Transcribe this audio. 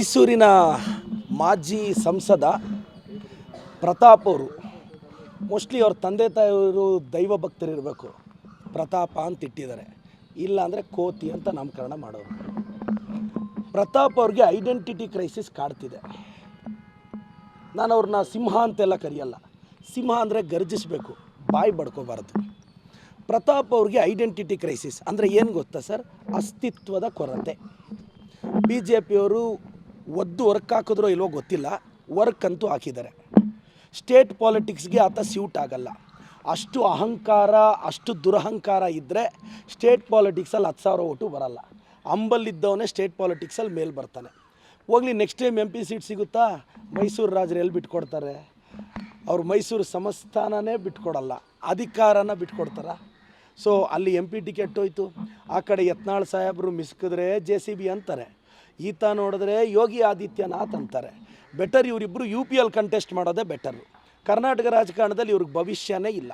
ಮೈಸೂರಿನ ಮಾಜಿ ಸಂಸದ ಪ್ರತಾಪ್ ಅವರು. ಮೋಸ್ಟ್ಲಿ ಅವ್ರ ತಂದೆ ತಾಯಿಯವರು ದೈವ ಭಕ್ತರಿರಬೇಕು ಪ್ರತಾಪ ಅಂತ ಇಟ್ಟಿದ್ದಾರೆ. ಇಲ್ಲ ಅಂದರೆ ಕೋತಿ ಅಂತ ನಾಮಕರಣ ಮಾಡೋರು. ಪ್ರತಾಪ್ ಅವ್ರಿಗೆ ಐಡೆಂಟಿಟಿ ಕ್ರೈಸಿಸ್ ಕಾಡ್ತಿದೆ. ನಾನು ಅವ್ರನ್ನ ಸಿಂಹ ಅಂತೆಲ್ಲ ಕರೆಯಲ್ಲ. ಸಿಂಹ ಅಂದರೆ ಗರ್ಜಿಸಬೇಕು. ಬಾಯಿ ಬಡ್ಕೋಬಾರ್ದು. ಪ್ರತಾಪ್ ಅವ್ರಿಗೆ ಐಡೆಂಟಿಟಿ ಕ್ರೈಸಿಸ್ ಅಂದರೆ ಏನು ಗೊತ್ತಾ ಸರ್? ಅಸ್ತಿತ್ವದ ಕೊರತೆ. ಬಿ ಜೆ ಪಿಯವರು ಒದ್ದು ವರ್ಕ್ ಹಾಕಿದ್ರೋ ಇಲ್ವೋ ಗೊತ್ತಿಲ್ಲ. ವರ್ಕ್ ಅಂತೂ ಹಾಕಿದ್ದಾರೆ. ಸ್ಟೇಟ್ ಪಾಲಿಟಿಕ್ಸ್ಗೆ ಆತ ಸ್ಯೂಟ್ ಆಗಲ್ಲ. ಅಷ್ಟು ಅಹಂಕಾರ, ಅಷ್ಟು ದುರಹಂಕಾರ ಇದ್ದರೆ ಸ್ಟೇಟ್ ಪಾಲಿಟಿಕ್ಸಲ್ಲಿ ಹತ್ತು ಸಾವಿರ ಓಟು ಬರಲ್ಲ. ಅಂಬಲ್ಲಿದ್ದವನೇ ಸ್ಟೇಟ್ ಪಾಲಿಟಿಕ್ಸಲ್ಲಿ ಮೇಲೆ ಬರ್ತಾನೆ. ಹೋಗ್ಲಿ next time M P seat ಸಿಗುತ್ತಾ? ಮೈಸೂರು ರಾಜರು ಎಲ್ಲಿ ಬಿಟ್ಕೊಡ್ತಾರೆ? ಅವ್ರು ಮೈಸೂರು ಸಂಸ್ಥಾನನೇ ಬಿಟ್ಕೊಡಲ್ಲ. ಅಧಿಕಾರನ ಬಿಟ್ಕೊಡ್ತಾರ. ಸೊ ಅಲ್ಲಿ ಎಂ ಪಿ ಟಿಕೆಟ್ ಹೋಯ್ತು. ಆ ಕಡೆ ಯತ್ನಾಳ್ ಸಾಹೇಬರು ಮಿಸ್ಕಿದ್ರೆ ಜೆ ಸಿ ಬಿ ಅಂತಾರೆ. ಈತ ನೋಡಿದ್ರೆ ಯೋಗಿ ಆದಿತ್ಯನಾಥ್ ಅಂತಾರೆ. ಬೆಟರ್ ಇವರಿಬ್ಬರು ಯು ಪಿ ಎಲ್ ಕಂಟೆಸ್ಟ್ ಮಾಡೋದೇ ಬೆಟರು ಕರ್ನಾಟಕ ರಾಜಕಾರಣದಲ್ಲಿ ಇವ್ರಿಗೆ ಭವಿಷ್ಯನೇ ಇಲ್ಲ.